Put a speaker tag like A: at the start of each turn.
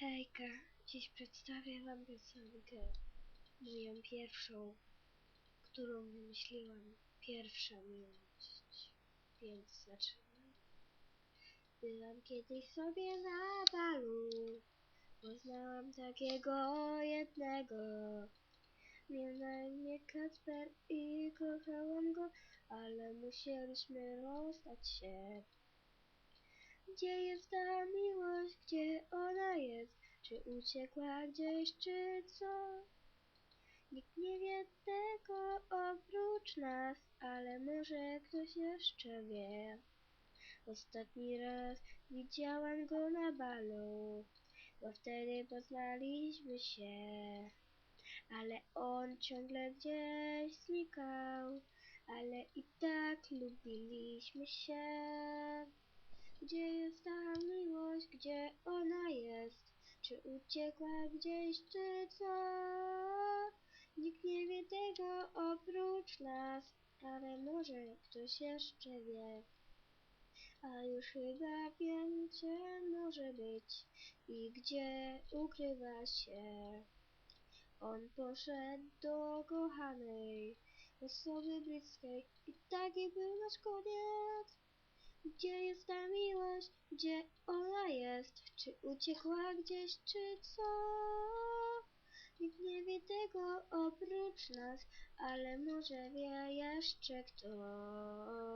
A: Hejka, dziś przedstawię wam piosenkę moją pierwszą, którą wymyśliłam. Pierwsza miłość, więc zaczynam. Byłam kiedyś sobie na balu, poznałam takiego jednego. Miał na imię Kacper i kochałam go, ale musieliśmy rozstać się. Gdzie jest ta miłość, uciekła gdzieś, czy co? Nikt nie wie tego oprócz nas, ale może ktoś jeszcze wie. Ostatni raz widziałam go na balu, bo wtedy poznaliśmy się. Ale on ciągle gdzieś znikał, ale i tak lubiliśmy się. Gdzie jest ta miłość, gdzie ona? Czy uciekła gdzieś, czy co? Nikt nie wie tego oprócz nas, ale może ktoś jeszcze wie. A już chyba wiem, gdzie może być i gdzie ukrywa się. On poszedł do kochanej, osoby bliskiej i taki był nasz koniec. Gdzie jest ta miłość? Gdzie ona jest? Czy uciekła gdzieś, czy co? Nikt nie wie tego oprócz nas, ale może wie jeszcze ktoś.